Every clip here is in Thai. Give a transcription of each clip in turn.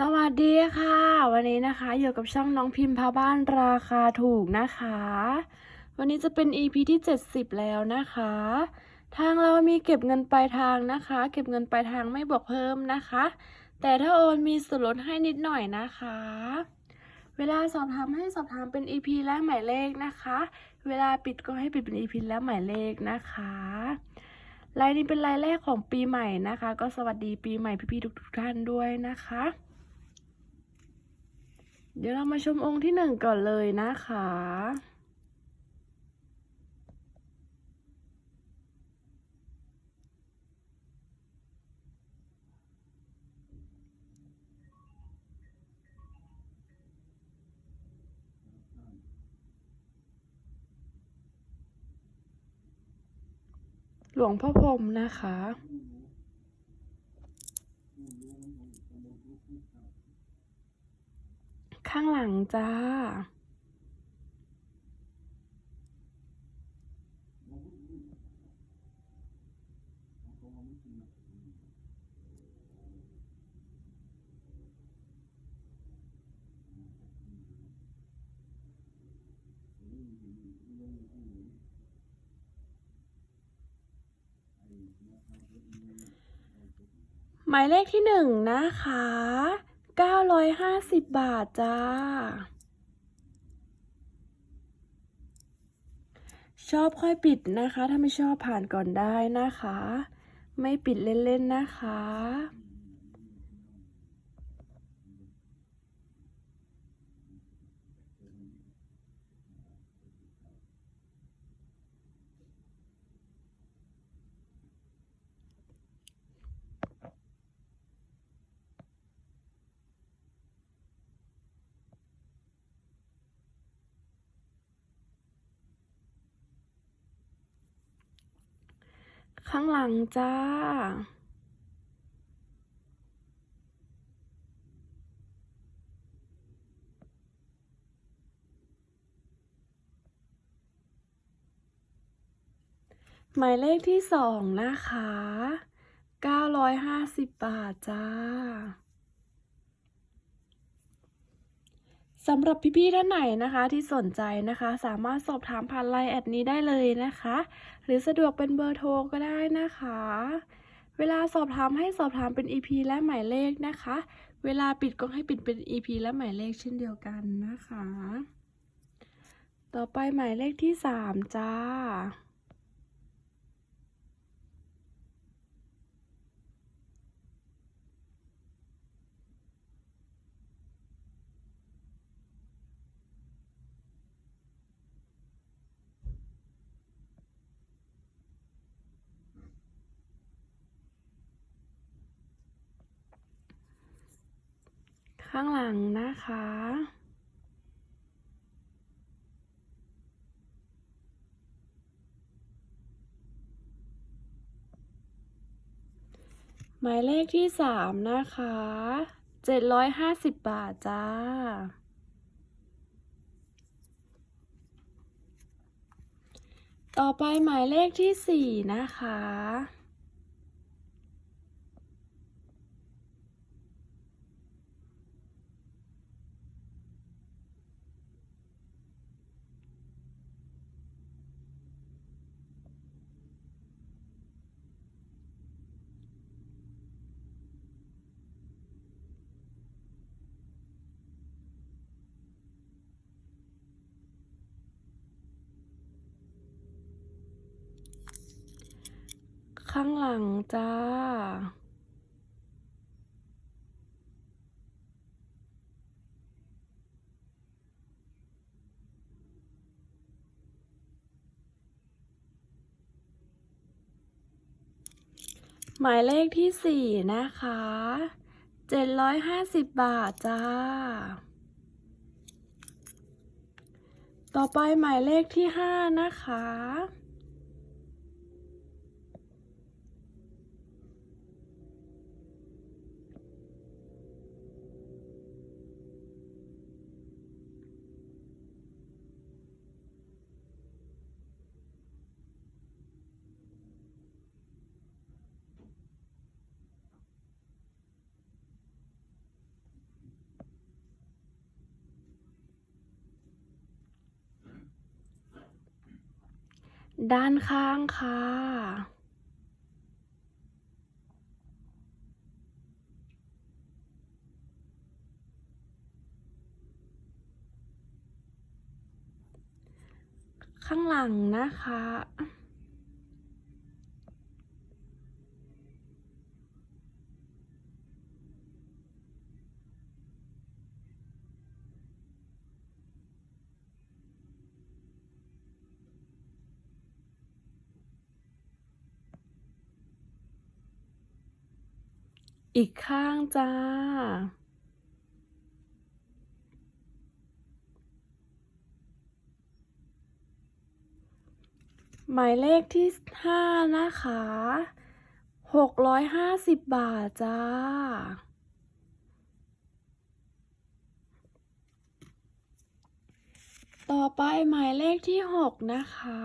สวัสดีค่ะ วันนี้นะคะอยู่กับช่องน้องพิมพ์พาบ้านราคาถูกนะคะ วันนี้จะเป็น EP ที่ 70 แล้วนะคะ ทางเรามีเก็บเงินปลายทางนะคะ เก็บเงินปลายทางไม่บวกเพิ่มนะคะ แต่ถ้าโอนมีส่วนลดให้นิดหน่อยนะคะ เวลาสอบถามให้สอบถามเป็น EP และหมายเลขนะคะ เวลาปิดก็ให้ปิดเป็น EP และหมายเลขนะคะไลน์นี้เป็นไลน์แรกของปีใหม่นะคะ ก็สวัสดีปีใหม่พี่ๆทุกๆท่านด้วยนะคะ เดี๋ยวเรามาชมองค์ที่หนึ่งก่อนเลยนะคะ หลวงพ่อพรมนะคะ ข้างหลังจ้า หมายเลขที่หนึ่งนะคะ 950 บาทจ้า ชอบค่อยปิดนะคะ ถ้าไม่ชอบผ่านก่อนได้นะคะ ไม่ปิดเล่น ๆ นะคะ ข้างหลังจ้า หมายเลขที่สองนะคะ 950 บาทจ้า สำหรับพี่ๆท่านไหนนะคะที่สนใจนะคะ สามารถสอบถามผ่านไลน์แอดนี้ได้เลยนะคะ หรือสะดวกเป็นเบอร์โทรก็ได้นะคะ เวลาสอบถามให้สอบถามเป็น EP และหมายเลขนะคะ เวลาปิดก็ให้ปิดเป็น EP และหมายเลขเช่นเดียวกันนะคะ ต่อไปหมายเลขที่สามจ้า ข้างหลังนะคะ หมายเลขที่สามนะคะเจ็ดร้อยห้าสิบบาทจ้าต่อไปหมายเลขที่สี่นะคะ ข้างหลังจ้า หมายเลขที่สี่นะคะเจ็ดร้อยห้าสิบบาทจ้า ต่อไปหมายเลขที่ห้านะคะ ด้านข้างค่ะ ข้างหลังนะคะ อีกข้างจ้า หมายเลขที่ห้านะคะหกร้อยห้าสิบบาทจ้า ต่อไปหมายเลขที่หกนะคะ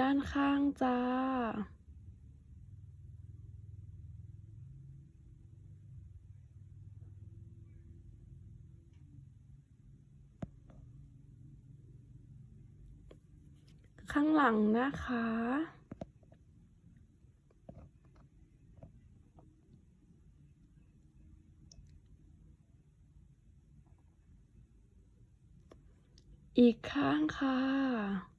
ด้านข้างจ้า ข้างหลังนะคะอีกข้างค่ะ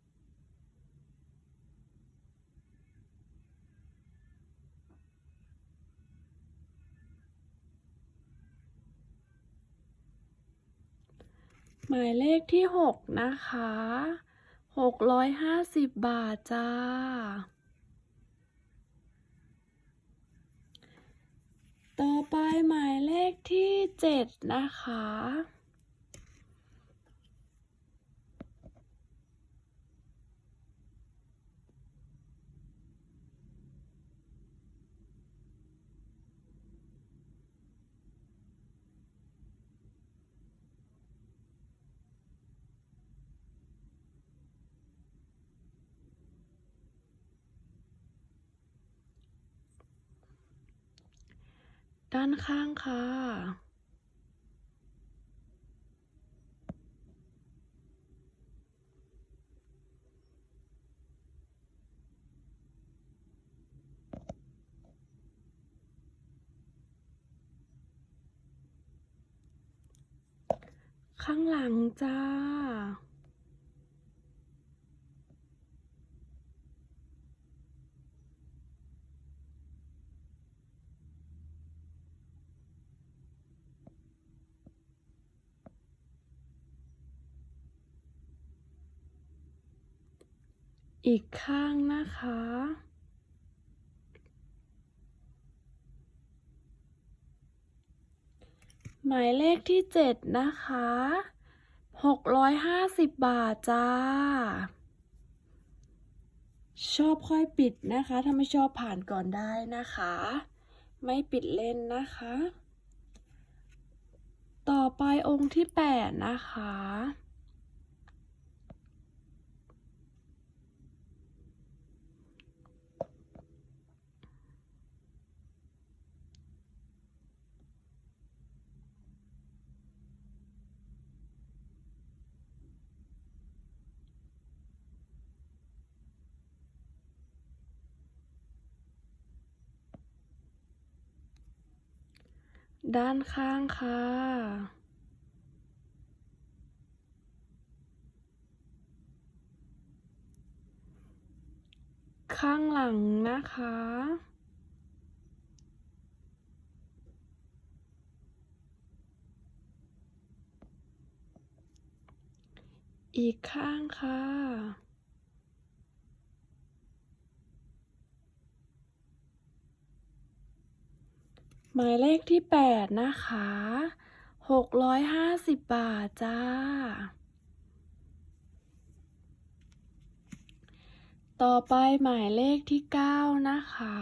มายเลขที่หกนะคะหกร้อยห้าสิบบาทจ้า ต่อไปหมายเลขที่เจ็ดนะคะ ด้านข้างค่ะ ข้างหลังจ้า อีกข้างนะคะ หมายเลขที่เจ็ดนะคะหกร้อยห้าสิบบาทจ้า ชอบค่อยปิดนะคะ ถ้าไม่ชอบผ่านก่อนได้นะคะ ไม่ปิดเล่นนะคะ ต่อไปองค์ที่แปดนะคะ ด้านข้างค่ะข้างหลังนะคะ อีกข้างค่ะ หมายเลขที่แปดนะคะหกร้อยห้าสิบบาทจ้า ต่อไปหมายเลขที่เก้านะคะ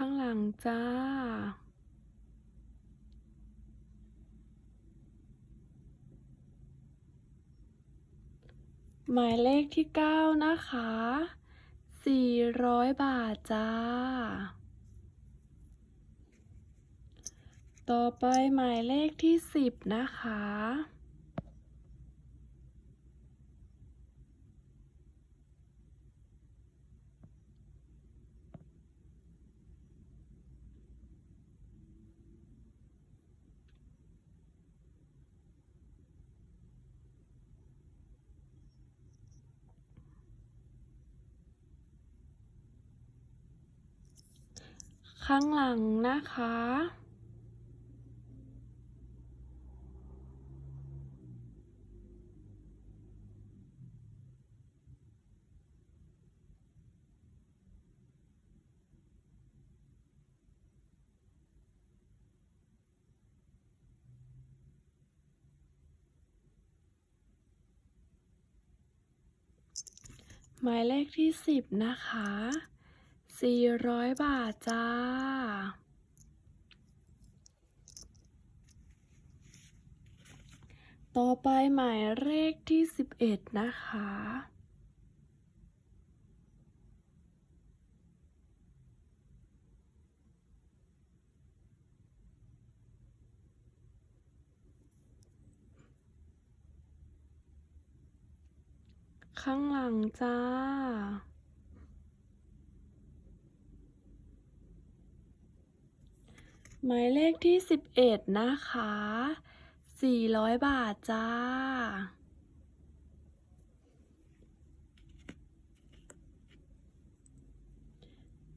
ข้างหลังจ้า หมายเลขที่เก้านะคะสี่ร้อยบาทจ้า ต่อไปหมายเลขที่สิบนะคะ ข้างหลังนะคะ หมายเลขที่สิบนะคะ สี่ร้อยบาทจ้า ต่อไปหมายเลขที่สิบเอ็ดนะคะข้างหลังจ้า หมายเลขที่สิบเอ็ดนะคะสี่ร้อยบาทจ้า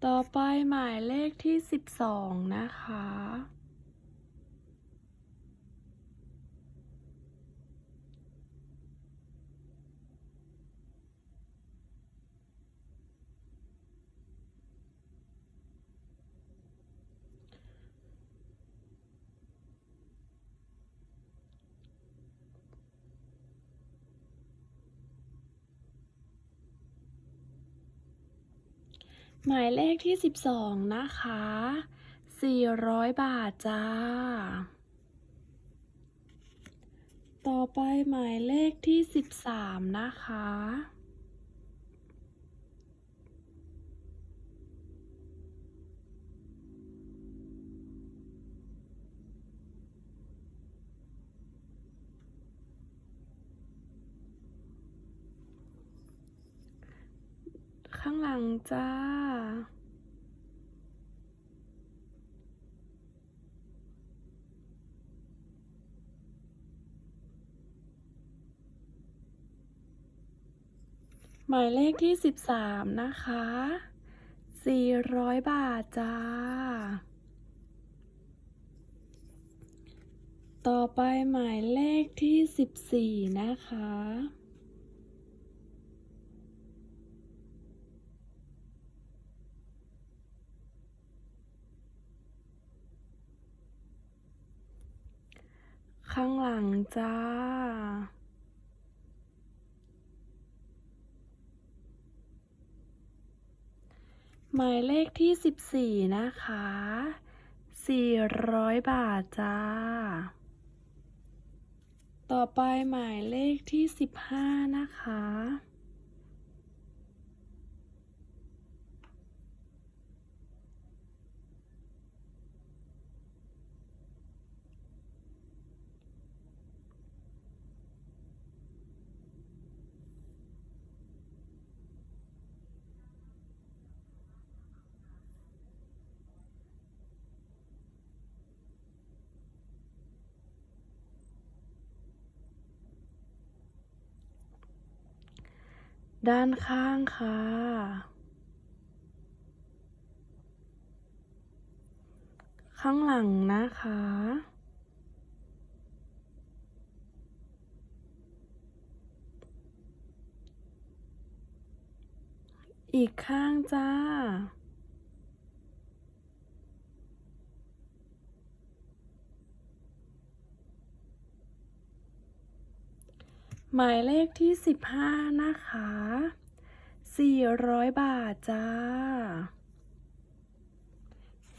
ต่อไปหมายเลขที่สิบสองนะคะ หมายเลขที่สิบสองนะคะสี่ร้อยบาทจ้า ต่อไปหมายเลขที่สิบสามนะคะ ข้างหลังจ้า หมายเลขที่สิบสามนะคะสี่ร้อยบาทจ้า ต่อไปหมายเลขที่สิบสี่นะคะ ข้างหลังจ้า หมายเลขที่สิบสี่นะคะสี่ร้อยบาทจ้า ต่อไปหมายเลขที่สิบห้านะคะ ด้านข้างค่ะ ข้างหลังนะคะ อีกข้างจ้า หมายเลขที่สิบห้านะคะสี่ร้อยบาทจ้า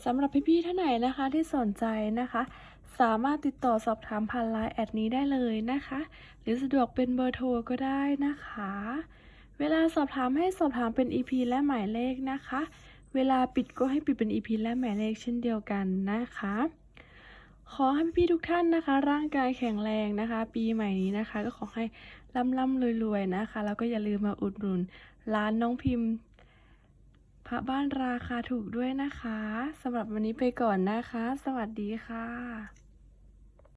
สำหรับพี่ๆท่านไหนนะคะที่สนใจนะคะ สามารถติดต่อสอบถามผ่านไลน์แอดนี้ได้เลยนะคะ หรือสะดวกเป็นเบอร์โทรก็ได้นะคะ เวลาสอบถามให้สอบถามเป็น EP และหมายเลขนะคะ เวลาปิดก็ให้ปิดเป็น EP และหมายเลขเช่นเดียวกันนะคะ ขอให้พี่ๆทุกท่านนะคะ ร่างกายแข็งแรงนะคะ ปีใหม่นี้นะคะ ก็ขอให้ร่ำร่ำรวยๆนะคะ แล้วก็อย่าลืมมาอุดหนุนร้านน้องพิมพ์ พระบ้านราคาถูกด้วยนะคะสำหรับวันนี้ไปก่อนนะคะ สวัสดีค่ะ